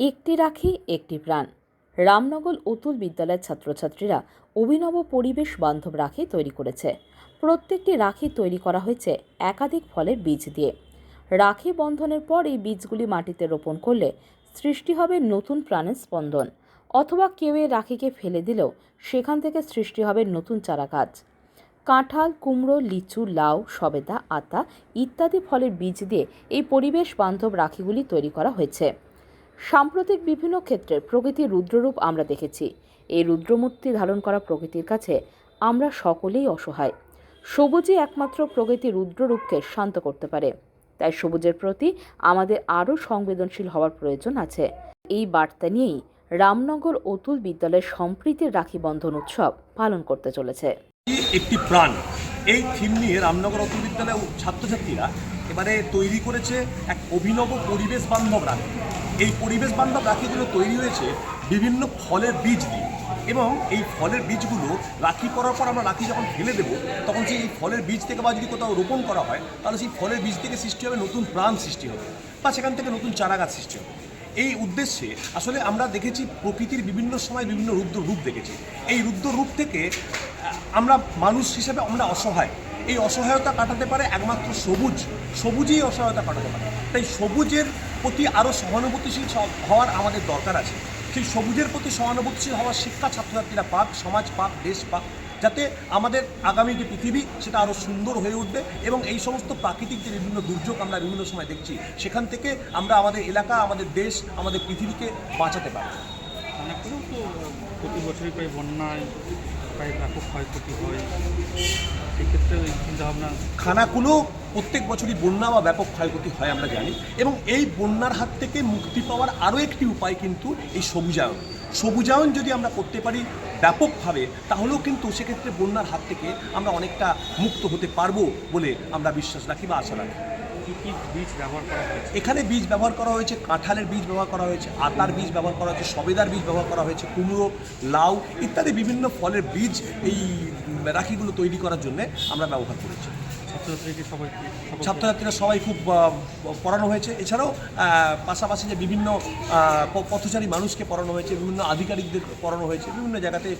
একটি রাখি, একটি প্রাণ। রামনগর অতুল বিদ্যালয়ের ছাত্রছাত্রীরা অভিনব পরিবেশ বান্ধব রাখি তৈরি করেছে। প্রত্যেকটি রাখি তৈরি করা হয়েছে একাধিক ফলের বীজ দিয়ে। রাখি বন্ধনের পর এই বীজগুলি মাটিতে রোপণ করলে সৃষ্টি হবে নতুন প্রাণের স্পন্দন, অথবা কেউ এই রাখিকে ফেলে দিলেও সেখান থেকে সৃষ্টি হবে নতুন চারা গাছ। কাঁঠাল, কুমড়ো, লিচু, লাউ, সবেদা, আতা ইত্যাদি ফলের বীজ দিয়ে এই পরিবেশ বান্ধব রাখিগুলি তৈরি করা হয়েছে। সাম্প্রতিক বিভিন্ন ক্ষেত্রে প্রকৃতির রুদ্ররূপ আমরা দেখেছি। এই রুদ্রমূর্তি ধারণ করা প্রকৃতির কাছে আমরা সকলেই অসহায়। সবুজই একমাত্র প্রকৃতির রুদ্ররূপকে শান্ত করতে পারে। তাই সবুজের প্রতি আমাদের আরও সংবেদনশীল হওয়ার প্রয়োজন আছে। এই বার্তা নিয়েই রামনগর অতুল বিদ্যালয়ের সম্প্রীতির রাখি বন্ধন উৎসব পালন করতে চলেছে। একটি প্রাণ এই থিম নিয়ে রামনগর অতুল বিদ্যালয়ের ছাত্রছাত্রীরা এবারে তৈরি করেছে এক অভিনব পরিবেশ বান্ধব রাখি। এই পরিবেশ বান্ধব রাখিগুলো তৈরি হয়েছে বিভিন্ন ফলের বীজ দিয়ে। এবং এই ফলের বীজগুলো রাখি করার পর আমরা রাখি যখন ফেলে দেবো, তখন সেই ফলের বীজ থেকে বা যদি কোথাও রোপণ করা হয়, তাহলে সেই ফলের বীজ থেকে সৃষ্টি হবে নতুন প্রাণ সৃষ্টি হবে বা সেখান থেকে নতুন চারা গাছ সৃষ্টি হবে। এই উদ্দেশ্যে আসলে আমরা দেখেছি প্রকৃতির বিভিন্ন সময় বিভিন্ন রুদ্র রূপ দেখেছি। এই রুদ্র রূপ থেকে আমরা মানুষ হিসেবে আমরা অসহায়। এই অসহায়তা কাটাতে পারে একমাত্র সবুজ। সবুজই অসহায়তা কাটাতে পারে। তাই সবুজের প্রতি আরও সহানুভূতিশীল হওয়ার আমাদের দরকার আছে। সেই সবুজের প্রতি সহানুভূতিশীল হওয়ার শিক্ষা ছাত্রছাত্রীরা পাক, সমাজ পাক, দেশ পাক, যাতে আমাদের আগামী যে পৃথিবী, সেটা আরও সুন্দর হয়ে উঠবে এবং এই সমস্ত প্রাকৃতিক যে বিভিন্ন দুর্যোগ আমরা বিভিন্ন সময় দেখছি, সেখান থেকে আমরা আমাদের এলাকা, আমাদের দেশ, আমাদের পৃথিবীকে বাঁচাতে তো প্রতি বছরই প্রায় বন্যায় ব্যাপক ক্ষয়ক্ষতি খানাকুলো প্রত্যেক বছরই বন্যা বা ব্যাপক ক্ষয়ক্ষতি হয়, আমরা জানি। এবং এই বন্যার হাত থেকে মুক্তি পাওয়ার আরও একটি উপায় কিন্তু এই সবুজায়ন। সবুজায়ন যদি আমরা করতে পারি ব্যাপকভাবে, তাহলেও কিন্তু সেক্ষেত্রে বন্যার হাত থেকে আমরা অনেকটা মুক্ত হতে পারব বলে আমরা বিশ্বাস রাখি বা আশা রাখি। কী কী বীজ ব্যবহার করা হয়েছে? এখানে বীজ ব্যবহার করা হয়েছে কাঁঠালের বীজ ব্যবহার করা হয়েছে আতার বীজ ব্যবহার করা হয়েছে সবেদার বীজ ব্যবহার করা হয়েছে কুমড়ো লাউ ইত্যাদি বিভিন্ন ফলের বীজ এই রাখিগুলো তৈরি করার জন্য আমরা ব্যবহার করেছি। ছাত্রছাত্রীরা সবাই খুব পড়ানো হয়েছে। এছাড়াও পাশাপাশি যে বিভিন্ন পথচারী মানুষকে পড়ানো হয়েছে বিভিন্ন আধিকারিকদের পড়ানো হয়েছে বিভিন্ন জায়গাতে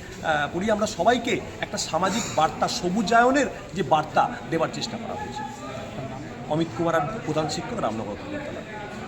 পড়িয়ে আমরা সবাইকে একটা সামাজিক বার্তা সবুজায়নের যে বার্তা দেওয়ার চেষ্টা করা হয়েছে? অমিত কুমার প্রধান শিক্ষক রামনগর বিদ্যালয়।